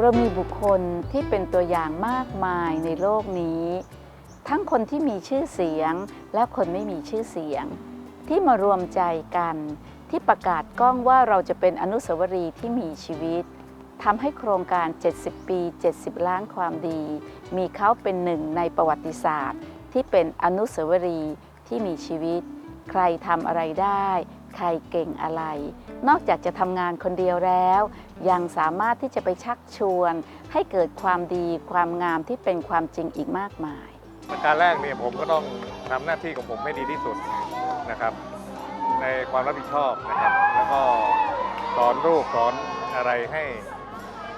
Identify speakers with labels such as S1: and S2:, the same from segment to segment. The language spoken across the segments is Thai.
S1: เรามีบุคคลที่เป็นตัวอย่างมากมายในโลกนี้ ทั้งคนที่มีชื่อเสียงและคนไม่มีชื่อเสียง ที่มารวมใจกัน ที่ประกาศกล้องว่าเราจะเป็นอนุสาวรีย์ที่มีชีวิตทำให้โครงการ 70 ปี 70 ล้านความดี มีเขาเป็นหนึ่งในประวัติศาสตร์ ที่เป็นอนุสาวรีย์ที่มีชีวิต ใครทำอะไรได้ ใครเก่งอะไร นอกจากจะทำงานคนเดียวแล้ว ยังสามารถที่จะไปชักชวน ให้เกิดความดีความงามที่เป็นความจริงอีกมากมาย
S2: ประการแรกเนี่ยผมก็ต้องทำหน้าที่ของผมให้ดีที่สุดนะครับ ในความรับผิดชอบนะครับ แล้วก็สอนลูกสอนอะไรให้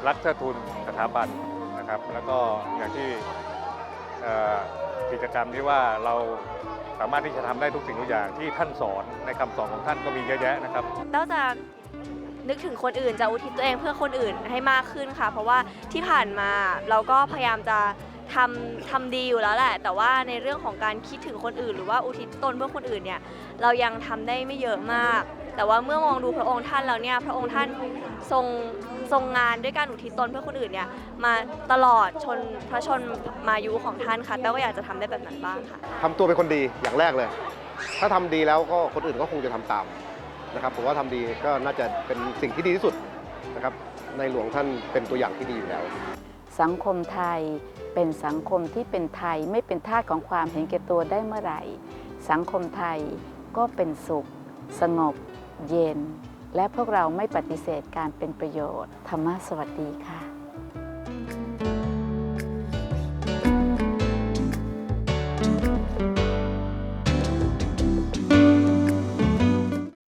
S2: รักเทิดทุนสถาบันนะครับ แล้วก็อย่างที่กิจกรรมที่ว่าเรา สามารถที่จะทำได้ทุกสิ่งทุกอย่างที่ท่านสอนในคำสอนของท่านก็มีเยอะแยะนะครับ
S3: นอกจากนึกถึงคนอื่นจะอุทิศตัวเองเพื่อคนอื่นให้มากขึ้นค่ะ เพราะว่าที่ผ่านมาเราก็พยายามจะทำทำดีอยู่แล้วแหละ แต่ว่าในเรื่องของการคิดถึงคนอื่น หรือว่าอุทิศตนเพื่อคนอื่นเนี่ยเรายังทำได้ไม่เยอะมาก แต่ว่าเมื่อมองดูพระองค์ท่านแล้วเนี่ยพระองค์ท่านทรงทรงงานด้วยการอุทิศตนเพื่อคนอื่นเนี่ยมาตลอดชนพระชนมายุของท่านค่ะแต้วก็อยากจะทำได้แบบนั้นบ้างค่ะ
S4: ทำตัวเป็นคนดีอย่างแรกเลย ถ้าทำดีแล้วก็คนอื่นก็คงจะทำตามนะครับผมว่าทำดีก็น่าจะเป็นสิ่งที่ดีที่สุดนะครับในหลวงท่านเป็นตัวอย่างที่ดีอยู่แล้ว
S1: สังคมไทยเป็นสังคมที่เป็นไทยไม่เป็นทาสของความเห็นแก่ตัวได้เมื่อไหร่ สังคมไทยก็เป็นสุข สงบ เย็น และพวกเราไม่ปฏิเสธการเป็นประโยชน์ ธรรมะสวัสดีค่ะ